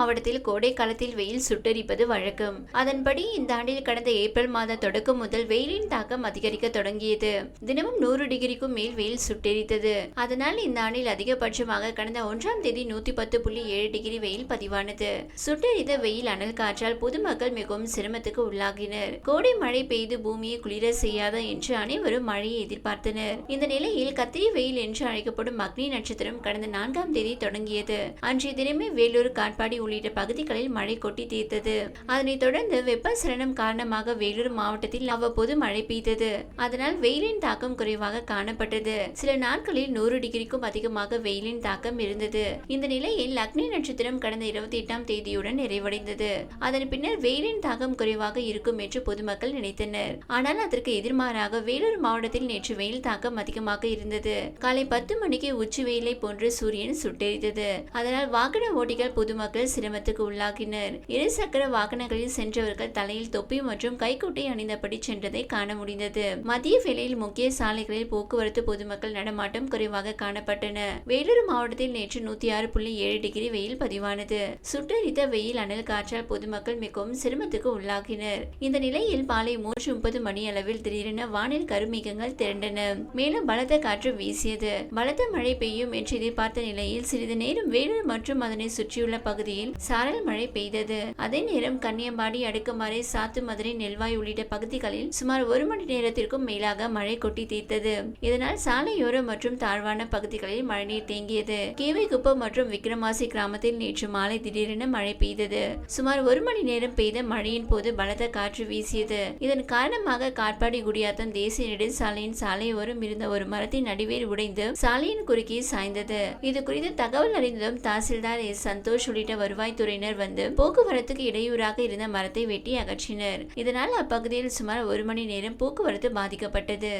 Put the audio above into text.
மாவட்டத்தில் கோடை காலத்தில் வெயில் சுட்டரிப்பது வழக்கம். அதன்படி இந்த ஆண்டில் கடந்த ஏப்ரல் மாத தொடக்கம் முதல் வெயிலின் தாக்கம் அதிகரிக்க தொடங்கியது. தினமும் நூறு டிகிரிக்கும் மேல் வெயில் சுட்டெரித்தது. அதனால் இந்த ஆண்டில் அதிகபட்சமாக கடந்த ஒன்றாம் தேதி நூத்தி பத்து புள்ளி ஏழு டிகிரி வெயில் பதிவானது. சுட்டெரித்த வெயில் அனல் காற்றால் பொதுமக்கள் மிகவும் சிரமத்துக்கு உள்ளாகினர். கோடை மழை பெய்து பூமியை குளிர செய்யாத என்று அனைவரும் மழையை எதிர்பார்த்தனர். இந்த நிலையில் கத்திரி வெயில் என்று அழைக்கப்படும் அக்னி நட்சத்திரம் கடந்த நான்காம் தேதி தொடங்கியது. அன்றைய தினமே வேலூர் காட்பாடி உள்ளிட்ட பகுதிகளில் மழை கொட்டி தீர்த்தது. அதனைத் தொடர்ந்து வெப்பசலனம் காரணமாக வேலூர் மாவட்டத்தில் அவ்வப்போது மழை பெய்தது. அதனால் வெயிலின் தாக்கம் குறைவாக காணப்பட்டது. சில நாட்களில் நூறு டிகிரிக்கும் அதிகமாக வெயிலின் தாக்கம் இருந்தது. இந்த நிலையில் லக்னி நட்சத்திரம் கடந்த இருபத்தி எட்டாம் தேதியுடன் நிறைவடைந்தது. அதன் பின்னர் வெயிலின் தாக்கம் குறைவாக இருக்கும் என்று பொதுமக்கள் நினைத்தனர். ஆனால் அதற்கு எதிர்மாறாக வேலூர் மாவட்டத்தில் நேற்று வெயில் தாக்கம் அதிகமாக இருந்தது. காலை பத்து மணிக்கு உச்சி வெயிலை போன்று சூரியன் சுட்டெரித்தது. அதனால் வாகன ஓட்டிகள் பொதுமக்கள் சிரமத்துக்கு உள்ளாகினர் இருசக்கர வாகனங்களில் சென்றவர்கள் தலையில் தொப்பி மற்றும் கைக்குட்டை அணிந்தபடி சென்றதை காண முடிந்தது. மதிய வேளையில் முக்கிய சாலைகளில் போக்குவரத்து பொதுமக்கள் நடமாட்டம் குறைவாக காணப்பட்டன. வேலூர் மாவட்டத்தில் நேற்று நூத்தி ஆறு புள்ளி ஏழு டிகிரி வெயில் பதிவானது. சுட்டரித்த வெயில் அனல் காற்றால் பொதுமக்கள் மிகவும் சிரமத்துக்கு உள்ளாகினர் இந்த நிலையில் மாலை மூன்று முப்பது மணி அளவில் திடீரென வானில் கருமேகங்கள் திரண்டன. மேலும் பலத்த காற்று வீசியது. பலத்த மழை பெய்யும் என்று எதிர்பார்த்த நிலையில் சிறிது நேரம் வேலூர் மற்றும் அதனை சுற்றியுள்ள பகுதியில் சாரல் மழை பெய்தது. அதே நேரம் கன்னியம்பாடி அடுக்குமாறை சாத்து மதுரை நெல்வாய் உள்ளிட்ட பகுதிகளில் சுமார் ஒரு மணி நேரத்திற்கும் மேலாக மழை கொட்டி தீர்த்தது. இதனால் சாலையோரம் மற்றும் தாழ்வான பகுதிகளில் மழைநீர் தேங்கியது. கேவைக்குப்பம் மற்றும் விக்ரமாசி கிராமத்தில் நேற்று மாலை திடீரென மழை பெய்தது. சுமார் ஒரு மணி நேரம் பெய்த மழையின் போது பலத்த காற்று வீசியது. இதன் காரணமாக காட்பாடி குடியாத்தம் தேசிய நெடுஞ்சாலையின் சாலையோரம் இருந்த ஒரு மரத்தின் நடுவேர் உடைந்து சாலையின் குறுக்கே சாய்ந்தது. இது குறித்து தகவல் அறிந்ததும் தாசில்தார் எஸ். சந்தோஷ் உள்ளிட்ட வருவாய்த்துறையினர் வந்து போக்குவரத்துக்கு இடையூறாக இருந்த மரத்தை வெட்டி அகற்றினர். இதனால் அப்பகுதியில் சுமார் ஒரு மணி நேரம் போக்குவரத்து பாதிக்கப்பட்டது.